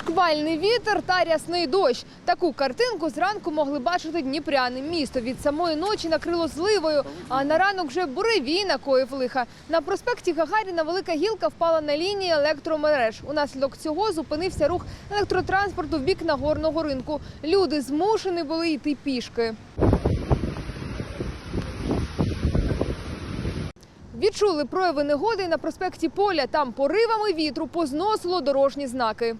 Шквальний вітер та рясний дощ. Таку картинку зранку могли бачити дніпряни. Місто від самої ночі накрило зливою, а на ранок вже буревій накоїв лиха. На проспекті Гагаріна велика гілка впала на лінії електромереж. Унаслідок цього зупинився рух електротранспорту в бік Нагорного ринку. Люди змушені були йти пішки. Відчули прояви негоди на проспекті Поля. Там поривами вітру позносило дорожні знаки.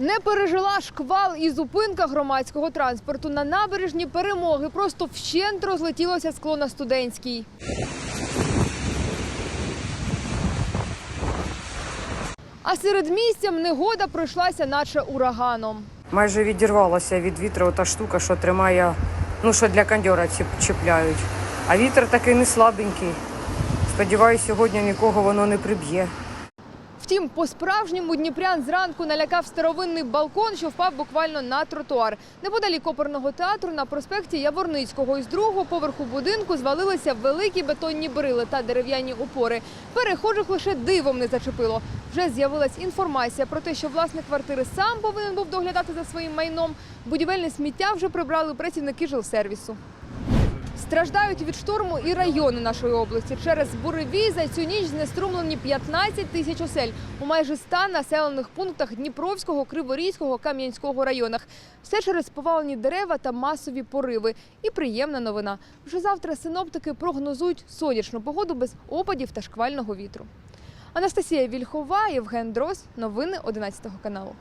Не пережила шквал і зупинка громадського транспорту на набережні перемоги. Просто вщент розлетілося скло на студентській. А серед місцям негода пройшлася, наче ураганом. Майже відірвалася від вітру та штука, що тримає, ну що для кондьора чіп- чіпляють. А вітер такий не слабенький. Сподіваюсь, сьогодні нікого воно не приб'є. Втім, по-справжньому Дніпрян зранку налякав старовинний балкон, що впав буквально на тротуар. Неподалік оперного театру на проспекті Яворницького із другого поверху будинку звалилися великі бетонні брили та дерев'яні опори. Перехожих лише дивом не зачепило. Вже з'явилась інформація про те, що власник квартири сам повинен був доглядати за своїм майном. Будівельне сміття вже прибрали працівники жилсервісу. Страждають від шторму і райони нашої області. Через буревій за цю ніч знеструмлені 15 тисяч осель у майже 100 населених пунктах Дніпровського, Криворізького, Кам'янського районах. Все через повалені дерева та масові пориви. І приємна новина. Вже завтра синоптики прогнозують сонячну погоду без опадів та шквального вітру. Анастасія Вільхова, Євген Дрозд. Новини 11 каналу.